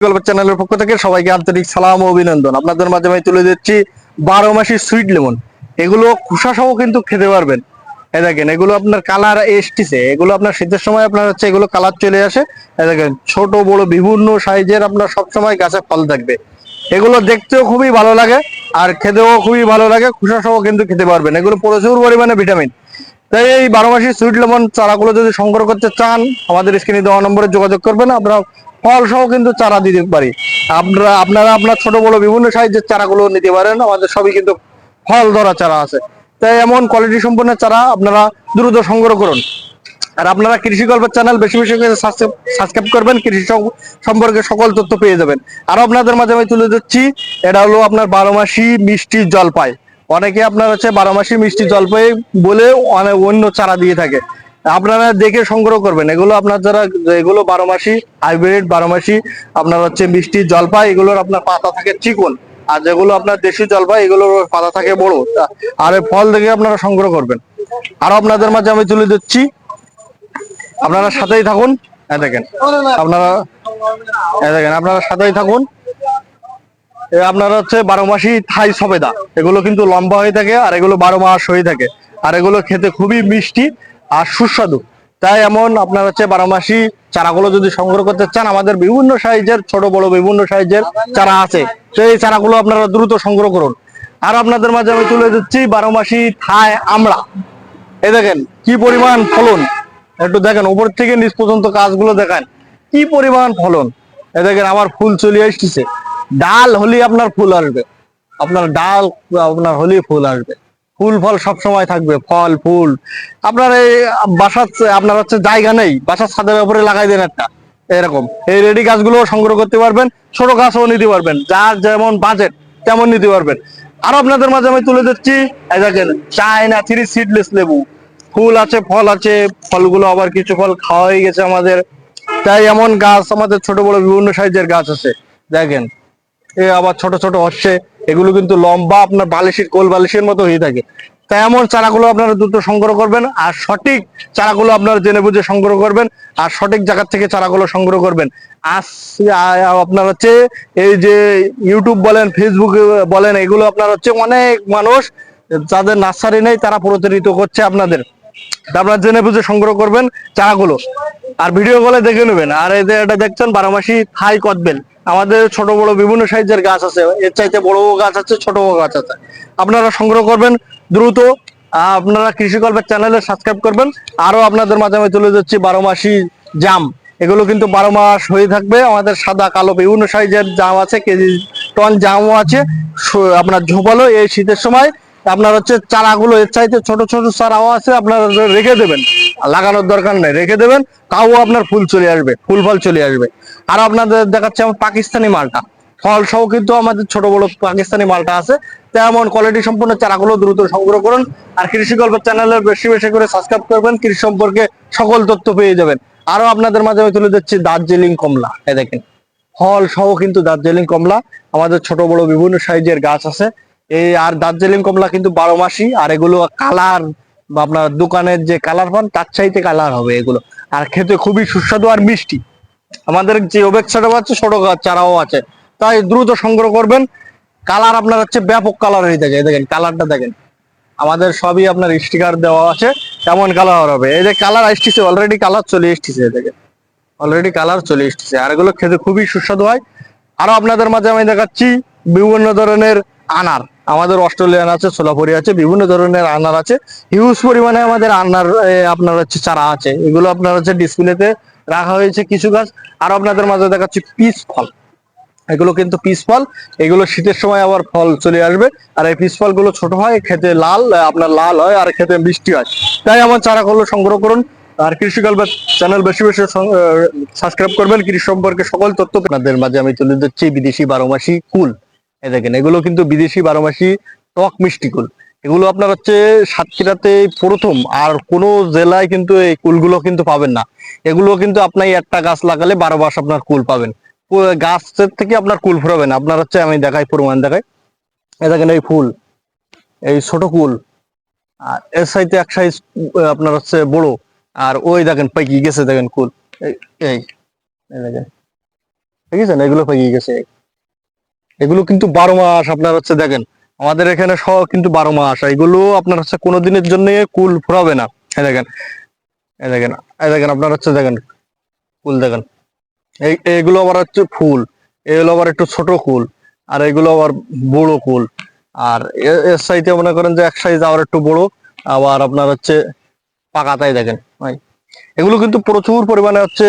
চ্যানেলের পক্ষ থেকে সবাইকে আন্তরিক সালাম অভিনন্দন। আপনাদের মাঝে আমি তুলে দিচ্ছি বারো সুইট লেমন এগুলো সহ কিন্তু খেতে পারবেন। এই দেখেন, এগুলো আপনার কালার এসটিছে এগুলো আপনার শীতের সময় আপনার হচ্ছে এগুলো কালার চলে আসে। এই দেখেন, ছোট, বড়, বিভিন্ন সাইজের আপনার সবসময় গাছে ফল থাকবে। এগুলো দেখতেও খুবই ভালো লাগে, আর খেতেও খুবই ভালো লাগে খোসা সহ কিন্তু খেতে পারবেন। এগুলো প্রচুর পরিমাণে ভিটামিন তাই এই বারো মাসি সুইট লেমন চারাগুলো যদি সংগ্রহ করতে চান, আমাদের স্ক্রিনে দেওয়া নম্বরে যোগাযোগ করবেন। আপনারা ফল সহ কিন্তু চারা দিতে পারি। আপনারা আপনারা আপনার ছোট বড় বিভিন্ন সাইজের চারাগুলো নিতে পারেন, আমাদের সবই কিন্তু ফল ধরা চারা আছে। তাই এমন কোয়ালিটি সম্পন্ন চারা আপনারা দ্রুত সংগ্রহ করুন। আর আপনারা কৃষি গল্পের চ্যানেল বেশি বেশি করে সাবস্ক্রাইব করবেন, কৃষি সম্পর্কে সকল তথ্য পেয়ে যাবেন। আর আপনাদের মাঝে আমি তুলে দিচ্ছি এটা হলো আপনার বারো মাসি মিষ্টি জলপাই। অনেকে আপনার হচ্ছে বারো মাসি মিষ্টি জলপাই বলে অনেক অন্য চারা দিয়ে থাকে। আপনারা দেখে সংগ্রহ করবেন। এগুলো আপনার যারা, এগুলো বারো মাসি, হাইব্রিড বারো মাসি, আপনার হচ্ছে মিষ্টি জলপাই, এগুলোর আপনার পাতা থাকে চিকন। আর যেগুলো আপনার দেশি জলপাই, এগুলোর পাতা থাকে বড়। আর ফল দেখে আপনারা সংগ্রহ করবেন। আরও আপনাদের মাঝে আমি তুলে দিচ্ছি আপনারা সাথেই থাকুন। এই দেখেন, আপনারা এই দেখেন, আপনারা সাথেই থাকুন। আপনারা হচ্ছে বারো মাসি থাই সবেদা। এগুলো কিন্তু লম্বা হয়ে থাকে আর এগুলো বারো মাস হয়ে থাকে। আর এগুলো খেতে খুবই মিষ্টি। আর সুস্বাদু। তাই এমন আপনার হচ্ছে বারো মাসি চারাগুলো যদি সংগ্রহ করতে চান, আমাদের বিভিন্ন সাইজের, ছোট, বড় বিভিন্ন সাইজের চারা আছে। তো এই চারাগুলো আপনারা দ্রুত সংগ্রহ করুন। আর আপনাদের মাঝে আমি তুলে দিচ্ছি বারো মাসি থাই আমড়া। এই দেখেন, কি পরিমাণ ফলন? একটু দেখেন, উপর থেকে নিচ পর্যন্ত কাজগুলো দেখেন। কি পরিমাণ ফলন? এ দেখেন, আমার ফুল চলে আসতেছে ডাল হলেই আপনার ফুল আসবে। আপনার ডাল, আপনার হলেই ফুল আসবে। ফুল ফল সব সময় থাকবে, ফল, ফুল। আপনার এই বাসার আপনার হচ্ছে জায়গা নেই, বাসার ছাদের উপরে লাগাই দেন একটা, এরকম। এই রেডি গাছগুলো সংগ্রহ করতে পারবেন, ছোট গাছও নিতে পারবেন, যার যেমন বাজেট তেমন নিতে পারবেন। আর আপনাদের মাঝে আমি তুলে দিচ্ছি দেখেন, চায়না থ্রি সিডলেস লেবু। ফুল আছে, ফল আছে, ফলগুলো আবার কিছু ফল খাওয়া হয়ে গেছে আমাদের। তাই এমন গাছ আমাদের ছোট বড় বিভিন্ন সাইজের গাছ আছে, দেখেন। আবার ছোট ছোট হচ্ছে, এগুলো কিন্তু লম্বা আপনার বালিশের কোল বালিশের মতো হয়ে থাকে। তাই এমন চারাগুলো আপনারা দ্রুত সংগ্রহ করবেন, আর সঠিক চারাগুলো আপনারা জেনে বুঝে সংগ্রহ করবেন, আর সঠিক জায়গা থেকে চারাগুলো সংগ্রহ করবেন। আজ আপনার হচ্ছে এই যে ইউটিউব বলেন ফেসবুক বলেন, এগুলো আপনার হচ্ছে অনেক মানুষ যাদের নার্সারি নেই, তারা প্রতারিত করছে আপনাদের। আপনারা জেনে বুঝে সংগ্রহ করবেন চারাগুলো। আর ভিডিও কলে দেখে নেবেন। আর এই যে এটা দেখছেন বারো মাসি থাই কদবেল। আমাদের ছোট বড় বিভিন্ন সাইজের গাছ আছে। এর চাইতে বড় গাছ আছে, ছোট বড় গাছ আছে। আপনারা সংগ্রহ করবেন দ্রুত। আপনারা কৃষি কল্পের চ্যানেলে সাবস্ক্রাইব করবেন। আরও আপনাদের মাঝে আমি তুলে যাচ্ছি বারো মাসি জাম। এগুলো কিন্তু বারো মাস হয়ে থাকবে। আমাদের সাদা, কালো বিভিন্ন সাইজের জাম আছে, কেজি, টন জামও আছে। আপনার ঝোপালো এই শীতের সময় আপনার হচ্ছে চারাগুলো এর চাইতে ছোট ছোট চারাও আছে, আপনার রেখে দেবেন। লাগানোর দরকার নেই, রেখে দেবেন, তাও আপনার ফুল চলে আসবে, ফুল ফল চলে আসবে। আর আপনাদের দেখাচ্ছে আমার পাকিস্তানি মালটা। ফল সহ কিন্তু আমাদের ছোট বড় পাকিস্তানি মালটা আছে। তেমন কোয়ালিটি সম্পন্ন চারাগুলো দ্রুত সংগ্রহ করুন। আর কৃষি গল্প চ্যানেলে বেশি বেশি করে সাবস্ক্রাইব করবেন, কৃষি সম্পর্কে সকল তথ্য পেয়ে যাবেন। আরও আপনাদের মাঝে আমি তুলে দিচ্ছি দার্জিলিং কমলা এ দেখেন। ফল সহ কিন্তু দার্জিলিং কমলা, আমাদের ছোট বড় বিভিন্ন সাইজের গাছ আছে। এই আর দার্জিলিং কমলা কিন্তু বারো মাসি আর এগুলো কালার বা আপনার দোকানের যে কালার পান, তার চাইতে কালার হবে এগুলো। আর খেতে খুবই সুস্বাদু আর মিষ্টি। আমাদের যে ওবেক্সাটাও আছে, ছোট চারাও আছে। তাই দ্রুত সংগ্রহ করবেন। কালার আপনার হচ্ছে ব্যাপক কালার হয়ে থাকে। দেখেন, কালারটা দেখেন। আমাদের সবই আপনার স্টিকার দেওয়া আছে কেমন কালার হবে। এই যে কালার আসতেছে অলরেডি কালার চলে এসতেছে দেখেন। অলরেডি কালার চলে এসেছে আর এগুলো খেতে খুবই সুস্বাদু হয়। আরও আপনাদের মাঝে আমি দেখাচ্ছি বিভিন্ন ধরনের আনার। আমাদের অস্ট্রেলিয়ান আছে, সোলাপুরি আছে, বিভিন্ন ধরনের আনার আছে। হিউজ পরিমাণে আমাদের আনার আপনার হচ্ছে চারা আছে। এগুলো আপনার হচ্ছে ডিসপ্লেতে রাখা হয়েছে কিছু গাছ। আর আপনাদের মাঝে দেখাচ্ছি পিস ফল। এগুলো কিন্তু পিস ফল। এগুলো শীতের সময় আবার ফল চলে আসবে। আর এই পিস ফলগুলো ছোট হয়, খেতে লাল আপনার লাল হয়, আর খেতে মিষ্টি হয়। তাই আমার চারাগুলো সংগ্রহ করুন। আর কৃষি গল্পের চ্যানেল বেশি বেশি সাবস্ক্রাইব করবেন। কৃষি সম্পর্কে সকল তথ্য আপনাদের মাঝে আমি তুলে দিচ্ছি বিদেশি বারো মাসি কুল। এই দেখেন, এগুলো কিন্তু বিদেশি বারো মাসি টক মিষ্টি কুল। এগুলো আপনার হচ্ছে সাতক্ষীরাতে প্রথম, আর কোনো জেলায় কিন্তু এই কুলগুলো কিন্তু পাবেন না। এগুলো কিন্তু আপনি একটা গাছ লাগালে বারো মাস আপনার কুল পাবেন। গাছের থেকে আপনার কুল ফুরাবেন আপনার হচ্ছে আমি দেখাই, প্রমাণ দেখাই। এই দেখেন এই ফুল, এই ছোট কুল, আর এর সাইতে এক সাইজ আপনার হচ্ছে বড়। আর ওই দেখেন পাইকি গেছে দেখেন কুল। এই দেখেন। দেখেছেন? এগুলো পেয়ে গেছে। এগুলো কিন্তু বারো মাস, আপনার হচ্ছে দেখেন, আমাদের এখানে সব কিন্তু বারো মাস এগুলো আপনার হচ্ছে কোনো দিনের জন্য কুল ফুরাবে না। এই দেখেন এই দেখেন এই দেখেন আপনার হচ্ছে দেখেন কুল দেখেন। এগুলো আবার হচ্ছে ফুল, এগুলো আবার একটু ছোট কুল, আর এগুলো আবার বড় কুল। আর এর সাইডে মনে করেন যে এক সাইজ আবার একটু বড়, আবার আপনার হচ্ছে পাকাতাই দেখেন এগুলো কিন্তু প্রচুর পরিমাণে হচ্ছে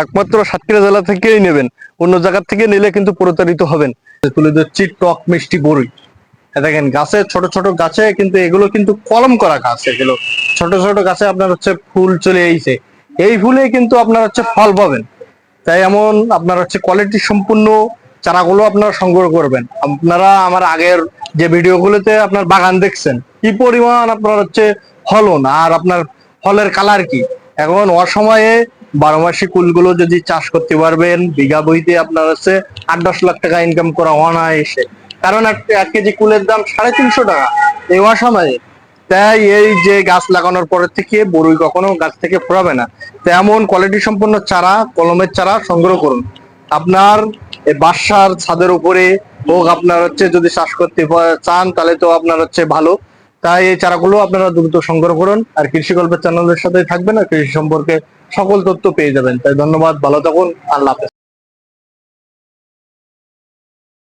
একমাত্র সাতক্ষীরা জেলা থেকেই নেবেন। অন্য জায়গা থেকে নিলে কিন্তু প্রতারিত হবেন। তুলে দিচ্ছি টক মিষ্টি বড়ই এ দেখেন, গাছে ছোট ছোট গাছে কিন্তু এগুলো কিন্তু কলম করা গাছ এগুলো। ছোট ছোট গাছে আপনার হচ্ছে ফুল চলে এইছে এই ফুলে কিন্তু আপনার হচ্ছে ফল পাবেন। তাই এমন আপনার হচ্ছে কোয়ালিটি সম্পূর্ণ চারাগুলো আপনারা সংগ্রহ করবেন। আপনারা আমার আগের যে ভিডিওগুলোতে আপনার বাগান দেখছেন, কি পরিমাণ আপনার হচ্ছে ফলন আর আপনার ফলের কালার কি? এখন অসময়ে বারো মাসি কুলগুলো যদি চাষ করতে পারবেন, বিঘা বইতে আপনার হচ্ছে আট দশ লাখ টাকা ইনকাম করা অনায়াসে। কারণ এক কেজি কুলের দাম সাড়ে তিনশো টাকা। এই অসময়ে। তাই এই যে গাছ লাগানোর পরের থেকে বড়ই কখনো গাছ থেকে ফোরাবে না। তেমন কোয়ালিটি সম্পন্ন চারা, কলমের চারা সংগ্রহ করুন। আপনার বাসার ছাদের উপরে হোক, আপনার হচ্ছে যদি চাষ করতে চান, তাহলে তো আপনার হচ্ছে ভালো। তাই এই চারাগুলো আপনারা দ্রুত সংগ্রহ করুন। আর কৃষি গল্পের চ্যানেলের সাথে থাকবেন আর কৃষি সম্পর্কে সকল তথ্য পেয়ে যাবেন। তাই ধন্যবাদ, ভালো থাকুন, আল্লাহ হাফেজ।